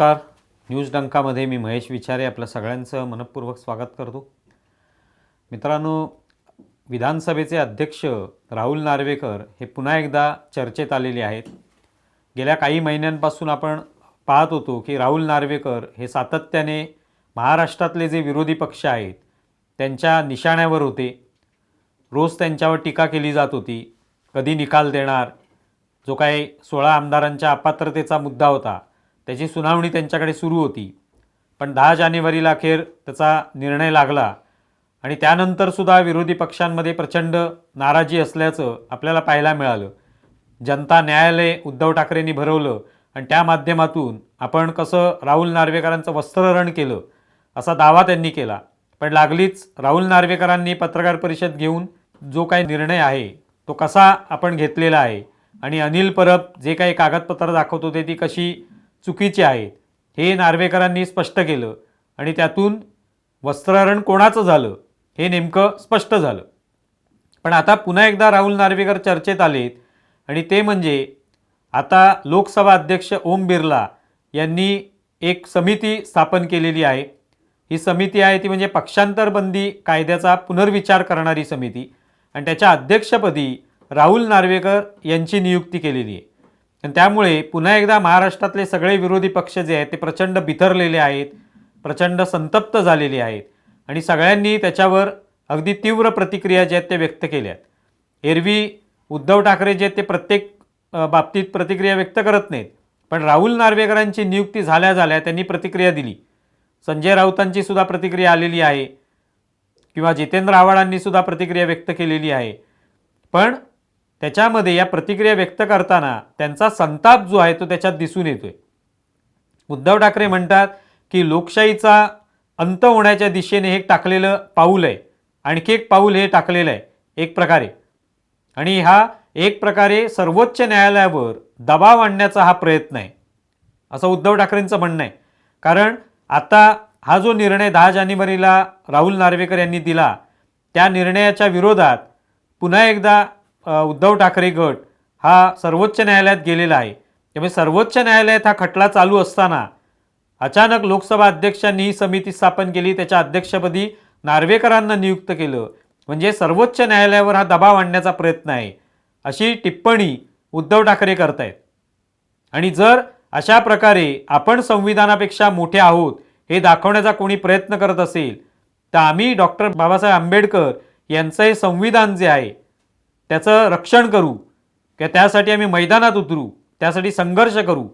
नमस्कार. न्यूज डंकामध्ये मी महेश विचारे आपल्या सगळ्यांचं मनपूर्वक स्वागत करतो. मित्रांनो विधानसभेचे अध्यक्ष राहुल नार्वेकर हे पुन्हा एकदा चर्चेत आलेले आहेत. गेल्या काही महिन्यांपासून आपण पाहत होतो की राहुल नार्वेकर हे सातत्याने महाराष्ट्रातले जे विरोधी पक्ष आहेत त्यांच्या निशाण्यावर होते. रोज त्यांच्यावर टीका केली जात होती. कधी निकाल देणार? जो काही सोळा आमदारांच्या अपात्रतेचा मुद्दा होता. त्याची सुनावणी त्यांच्याकडे सुरू होती. पण दहा जानेवारीला अखेर त्याचा निर्णय लागला आणि त्यानंतरसुद्धा विरोधी पक्षांमध्ये प्रचंड नाराजी असल्याचं आपल्याला पाहायला मिळालं. जनता न्यायालय उद्धव ठाकरेंनी भरवलं आणि त्या माध्यमातून आपण कसं राहुल नार्वेकरांचं वस्त्रहरण केलं असा दावा त्यांनी केला. पण लागलीच राहुल नार्वेकरांनी पत्रकार परिषद घेऊन जो काही निर्णय आहे तो कसा आपण घेतलेला आहे आणि अनिल परब जे काही कागदपत्र दाखवत होते ती कशी चुकीची आहेत. हे नार्वेकरांनी स्पष्ट केलं आणि त्यातून वस्त्रहरण कोणाचं झालं हे नेमकं स्पष्ट झालं. पण आता पुन्हा एकदा राहुल नार्वेकर चर्चेत आलेत आणि ते म्हणजे आता लोकसभा अध्यक्ष ओम बिर्ला यांनी एक समिती स्थापन केलेली आहे. ही समिती आहे ती म्हणजे पक्षांतरबंदी कायद्याचा पुनर्विचार करणारी समिती आणि त्याच्या अध्यक्षपदी राहुल नार्वेकर यांची नियुक्ती केलेली आहे. आणि त्यामुळे पुन्हा एकदा महाराष्ट्रातले सगळे विरोधी पक्ष जे आहेत ते प्रचंड बिथरलेले आहेत प्रचंड संतप्त झालेले आहेत आणि सगळ्यांनी त्याच्यावर अगदी तीव्र प्रतिक्रिया ज्या आहेत त्या व्यक्त केल्या आहेत. एरवी उद्धव ठाकरे जे आहेत ते प्रत्येक बाबतीत प्रतिक्रिया व्यक्त करत नाहीत. पण राहुल नार्वेकरांची नियुक्ती झाल्या झाल्या त्यांनी प्रतिक्रिया दिली. संजय राऊतांची सुद्धा प्रतिक्रिया आलेली आहे. किंवा जितेंद्र आव्हाडांनी सुद्धा प्रतिक्रिया व्यक्त केलेली आहे. पण त्याच्यामध्ये या प्रतिक्रिया व्यक्त करताना त्यांचा संताप जो आहे तो त्याच्यात दिसून येतोय. उद्धव ठाकरे म्हणतात की लोकशाहीचा अंत होण्याच्या दिशेने हे टाकलेलं पाऊल आहे. आणखी एक पाऊल हे टाकलेलं आहे. एक प्रकारे. आणि हा एक प्रकारे सर्वोच्च न्यायालयावर दबाव आणण्याचा हा प्रयत्न आहे. असं उद्धव ठाकरेंचं म्हणणं आहे. कारण आता हा जो निर्णय दहा जानेवारीला राहुल नार्वेकर यांनी दिला त्या निर्णयाच्या विरोधात पुन्हा एकदा उद्धव ठाकरे गट हा सर्वोच्च न्यायालयात गेलेला आहे. त्यामुळे सर्वोच्च न्यायालयात हा खटला चालू असताना अचानक लोकसभा अध्यक्षांनी ही समिती स्थापन केली त्याच्या अध्यक्षपदी नार्वेकरांना नियुक्त केलं. म्हणजे सर्वोच्च न्यायालयावर हा दबाव आणण्याचा प्रयत्न आहे अशी टिप्पणी उद्धव ठाकरे करतायत. आणि जर अशा प्रकारे आपण संविधानापेक्षा मोठे आहोत हे दाखवण्याचा कोणी प्रयत्न करत असेल तर आम्ही डॉक्टर बाबासाहेब आंबेडकर यांचं हे संविधान जे आहे त्याचं रक्षण करू किंवा त्यासाठी आम्ही मैदानात उतरू त्यासाठी संघर्ष करू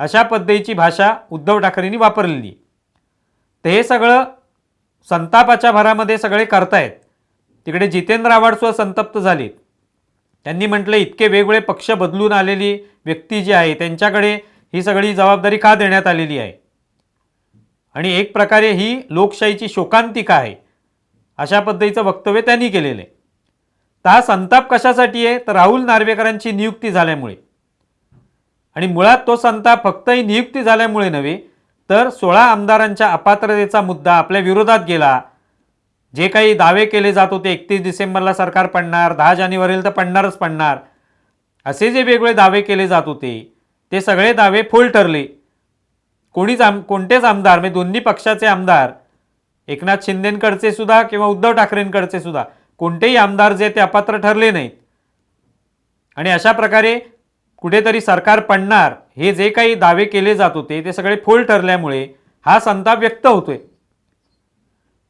अशा पद्धतीची भाषा उद्धव ठाकरेंनी वापरलेली ते तर हे सगळं संतापाच्या भरामध्ये सगळे करतायत. तिकडे जितेंद्र आव्हाडसुद्धा संतप्त झाले त्यांनी म्हटलं इतके वेगवेगळे पक्ष बदलून आलेली व्यक्ती जी आहे त्यांच्याकडे ही सगळी जबाबदारी का देण्यात आलेली आहे? आणि एक प्रकारे ही लोकशाहीची शोकांतिका आहे अशा पद्धतीचं वक्तव्य त्यांनी केलेलं आहे. तर हा संताप कशासाठी आहे? तर राहुल नार्वेकरांची नियुक्ती झाल्यामुळे. आणि मुळात तो संताप फक्त ही नियुक्ती झाल्यामुळे नव्हे तर सोळा आमदारांच्या अपात्रतेचा मुद्दा आपल्या विरोधात गेला. जे काही दावे केले जात होते एकतीस डिसेंबरला सरकार पडणार दहा जानेवारीला तर पडणारच पडणार असे जे वेगवेगळे दावे केले जात होते ते सगळे दावे फोल ठरले. कोणीच आम कोणतेच आमदार म्हणजे दोन्ही पक्षाचे आमदार एकनाथ शिंदेंकडचे सुद्धा किंवा उद्धव ठाकरेंकडचे सुद्धा कोणतेही आमदार जे ते अपात्र ठरले नाहीत आणि अशा प्रकारे कुठेतरी सरकार पडणार हे जे काही दावे केले जात होते ते सगळे फोल ठरल्यामुळे हा संताप व्यक्त होतोय.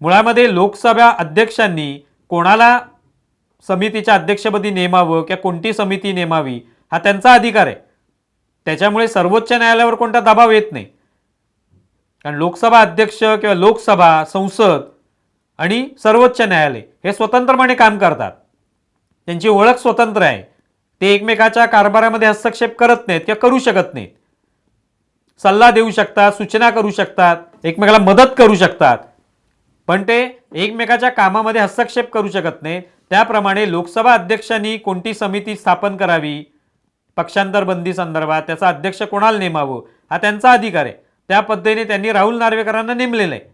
मुळामध्ये लोकसभा अध्यक्षांनी कोणाला समितीच्या अध्यक्षपदी नेमावं किंवा कोणती समिती नेमावी हा त्यांचा अधिकार आहे. त्याच्यामुळे सर्वोच्च न्यायालयावर कोणता दबाव येत नाही. कारण लोकसभा अध्यक्ष किंवा लोकसभा संसद आणि सर्वोच्च न्यायालय हे स्वतंत्रपणे काम करतात. त्यांची ओळख स्वतंत्र आहे. ते एकमेकाच्या कारभारामध्ये हस्तक्षेप करत नाहीत किंवा करू शकत नाहीत. सल्ला देऊ शकतात सूचना करू शकतात एकमेकाला मदत करू शकतात. पण ते एकमेकाच्या कामामध्ये हस्तक्षेप करू शकत नाहीत. त्याप्रमाणे लोकसभा अध्यक्षांनी कोणती समिती स्थापन करावी? पक्षांतर बंदी संदर्भात त्याचा अध्यक्ष कोणाला नेमावं? हा त्यांचा अधिकार आहे. त्या पद्धतीने त्यांनी राहुल नार्वेकरांना नेमलेलं आहे.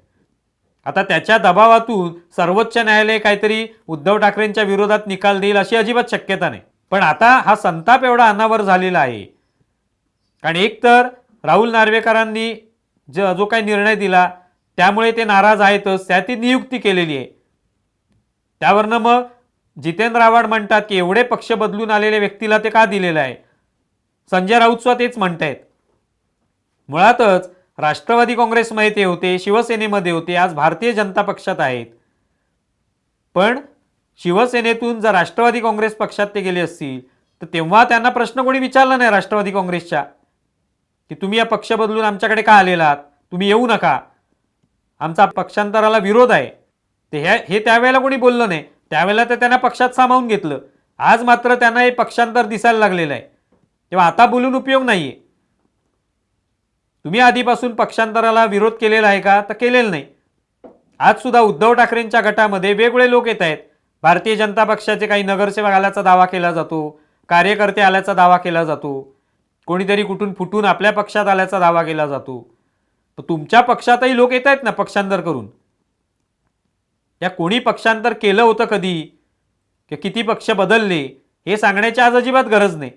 आता त्याच्या दबावातून सर्वोच्च न्यायालय काहीतरी उद्धव ठाकरेंच्या विरोधात निकाल देईल अशी अजिबात शक्यता नाही. पण आता हा संताप एवढा अनावर झालेला आहे. कारण एक तर राहुल नार्वेकरांनी ज जो काही निर्णय दिला त्यामुळे ते नाराज आहेतच त्या ती नियुक्ती केलेली आहे. त्यावरनं मग जितेंद्र आव्हाड म्हणतात की एवढे पक्ष बदलून आलेल्या व्यक्तीला ते का दिलेलं आहे? संजय राऊत सुद्धा तेच म्हणतायत. मुळातच राष्ट्रवादी काँग्रेसमध्ये ते होते शिवसेनेमध्ये होते आज भारतीय जनता पक्षात आहेत. पण शिवसेनेतून जर राष्ट्रवादी काँग्रेस पक्षात ते गेले असतील तर तेव्हा त्यांना प्रश्न कोणी विचारला नाही राष्ट्रवादी काँग्रेसच्या? की तुम्ही या पक्ष बदलून आमच्याकडे का आलेलात तुम्ही येऊ नका. आमचा पक्षांतराला विरोध आहे. ते हे हे त्यावेळेला कोणी बोललं नाही. त्यावेळेला तर त्यांना पक्षात सामावून घेतलं. आज मात्र त्यांना हे पक्षांतर दिसायला लागलेलं आहे. तेव्हा आता बोलून उपयोग नाही आहे तुम्ही आधीपासून पक्षांतराला विरोध केलेला आहे का? तर केलेलं नाही. आज सुद्धा उद्धव ठाकरेंच्या गटामध्ये वेगवेगळे लोक येत आहेत. भारतीय जनता पक्षाचे काही नगरसेवक आल्याचा दावा केला जातो. कार्यकर्ते आल्याचा दावा केला जातो. कोणीतरी कुठून फुटून आपल्या पक्षात आल्याचा दावा केला जातो. तर तुमच्या पक्षातही लोक येत आहेत ना पक्षांतर करून? या कोणी पक्षांतर केलं होतं कधी? की किती पक्ष बदलले? हे सांगण्याची आज अजिबात गरज नाही.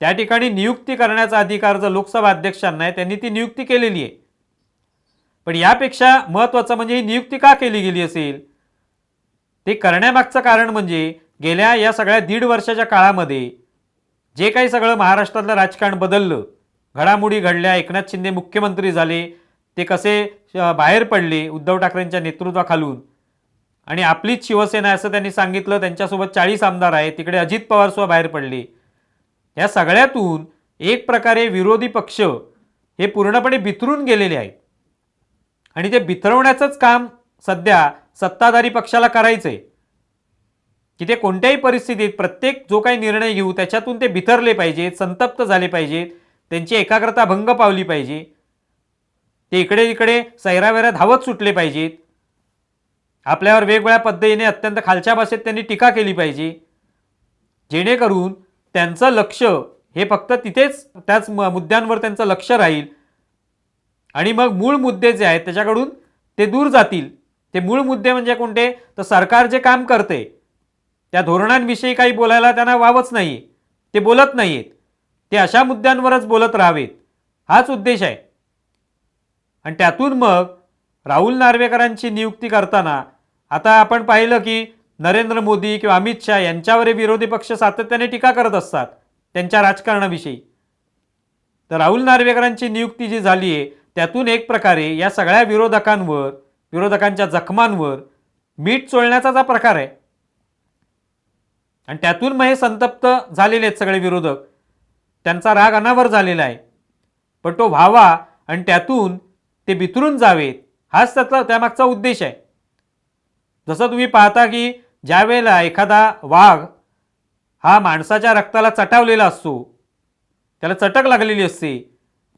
त्या ठिकाणी नियुक्ती करण्याचा अधिकार जर लोकसभा अध्यक्षांना आहे त्यांनी ती नियुक्ती केलेली आहे. पण यापेक्षा महत्त्वाचं म्हणजे ही नियुक्ती का केली गेली असेल? ते करण्यामागचं कारण म्हणजे गेल्या या सगळ्या दीड वर्षाच्या काळामध्ये जे काही सगळं महाराष्ट्रातलं राजकारण बदललं घडामोडी घडल्या एकनाथ शिंदे मुख्यमंत्री झाले ते कसे बाहेर पडले उद्धव ठाकरेंच्या नेतृत्वाखालून. आणि आपलीच शिवसेना असं त्यांनी सांगितलं त्यांच्यासोबत चाळीस आमदार आहे तिकडे अजित पवार सुद्धा बाहेर पडले. या सगळ्यातून एक प्रकारे विरोधी पक्ष हे पूर्णपणे बिथरून गेलेले आहेत. आणि ते बिथरवण्याचंच काम सध्या सत्ताधारी पक्षाला करायचं आहे की ते कोणत्याही परिस्थितीत प्रत्येक जो काही निर्णय घेऊ त्याच्यातून ते बिथरले पाहिजेत संतप्त झाले पाहिजेत त्यांची एकाग्रता भंग पावली पाहिजे ते इकडे इकडे सैरावैरा धावत सुटले पाहिजेत. आपल्यावर वेगवेगळ्या पद्धतीने अत्यंत खालच्या भाषेत त्यांनी टीका केली पाहिजे जेणेकरून त्यांचं लक्ष हे फक्त तिथेच त्याच म- मुद्द्यांवर त्यांचं लक्ष राहील. आणि मग मूळ मुद्दे जे आहेत त्याच्याकडून ते दूर जातील. ते मूळ मुद्दे म्हणजे कोणते? तर सरकार जे काम करते त्या धोरणांविषयी काही बोलायला त्यांना वावच नाही ते बोलत नाही आहेत ते अशा मुद्द्यांवरच बोलत राहावेत. हाच उद्देश आहे. आणि त्यातून मग राहुल नार्वेकरांची नियुक्ती करताना आता आपण पाहिलं की नरेंद्र मोदी किंवा अमित शहा यांच्यावर विरोधी पक्ष सातत्याने टीका करत असतात त्यांच्या राजकारणाविषयी. तर राहुल नार्वेकरांची नियुक्ती जी झाली आहे त्यातून एक प्रकारे या सगळ्या विरोधकांवर विरोधकांच्या जखमांवर मीठ चोळण्याचा जा प्रकार आहे. आणि त्यातून मग हे संतप्त झालेले आहेत सगळे विरोधक. त्यांचा राग अनावर झालेला आहे. पण तो व्हावा आणि त्यातून ते बिथरून जावेत हाच त्याचा त्यामागचा उद्देश आहे. जसं तुम्ही पाहता की ज्यावेळेला एखादा वाघ हा माणसाच्या रक्ताला चटावलेला असतो त्याला चटक लागलेली असते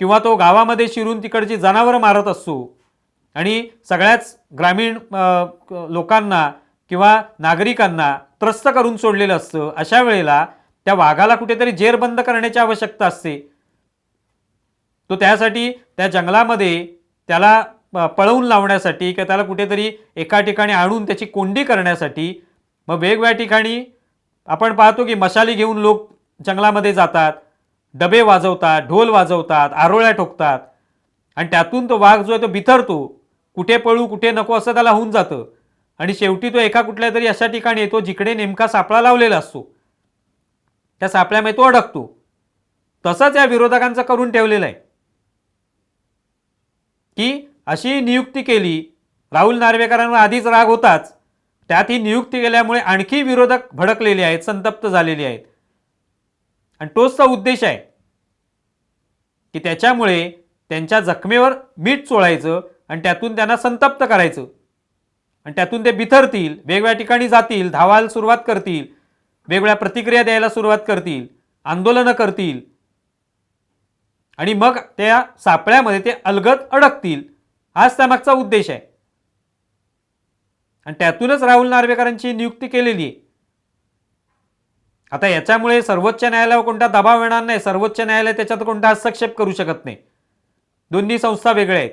किंवा तो गावामध्ये शिरून तिकडची जनावरं मारत असतो आणि सगळ्याच ग्रामीण लोकांना किंवा नागरिकांना त्रस्त करून सोडलेलं असतं अशा वेळेला त्या वाघाला कुठेतरी जेरबंद करण्याची आवश्यकता असते. तो त्यासाठी त्या जंगलामध्ये त्याला पळवून लावण्यासाठी किंवा त्याला कुठेतरी एका ठिकाणी आणून त्याची कोंडी करण्यासाठी मग वेगवेगळ्या ठिकाणी आपण पाहतो की मशाली घेऊन लोक जंगलामध्ये जातात डबे वाजवतात ढोल वाजवतात आरोळ्या ठोकतात. आणि त्यातून तो वाघ जो आहे तो बिथरतो. कुठे पळू कुठे नको असं त्याला होऊन जातं. आणि शेवटी तो एका कुठल्या तरी अशा ठिकाणी येतो जिकडे नेमका सापळा लावलेला असतो. त्या सापळ्यामध्ये तो अडकतो. तसंच या विरोधकांचं करून ठेवलेलं आहे. की अशी नियुक्ती केली राहुल नार्वेकरांवर आधीच राग होताच. त्यात ही नियुक्ती केल्यामुळे आणखी विरोधक भडकलेले आहेत संतप्त झालेले आहेत. आणि तोचचा उद्देश आहे की त्याच्यामुळे त्यांच्या जखमेवर मीठ चोळायचं आणि त्यातून त्यांना संतप्त करायचं. आणि त्यातून ते बिथरतील वेगवेगळ्या ठिकाणी जातील धावायला सुरुवात करतील वेगवेगळ्या प्रतिक्रिया द्यायला सुरुवात करतील आंदोलनं करतील. आणि मग त्या सापळ्यामध्ये ते अलगद अडकतील. हाच त्यामागचा उद्देश आहे. आणि त्यातूनच राहुल नार्वेकरांची नियुक्ती केलेली आहे. आता याच्यामुळे सर्वोच्च न्यायालयावर कोणता दबाव येणार नाही सर्वोच्च न्यायालय त्याच्यात कोणता हस्तक्षेप करू शकत नाही. दोन्ही संस्था वेगळ्या आहेत.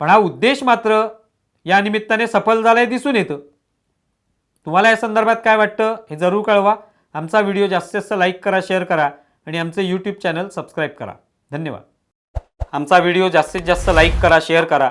पण हा उद्देश मात्र या निमित्ताने सफल झालाय दिसून येतं. तुम्हाला या संदर्भात काय वाटतं हे जरूर कळवा. आमचा व्हिडिओ जास्तीत जास्त लाईक करा शेअर करा आणि आमचं यूट्यूब चॅनल सबस्क्राईब करा. धन्यवाद. आमचा व्हिडिओ जास्तीत जास्त लाईक करा शेअर करा.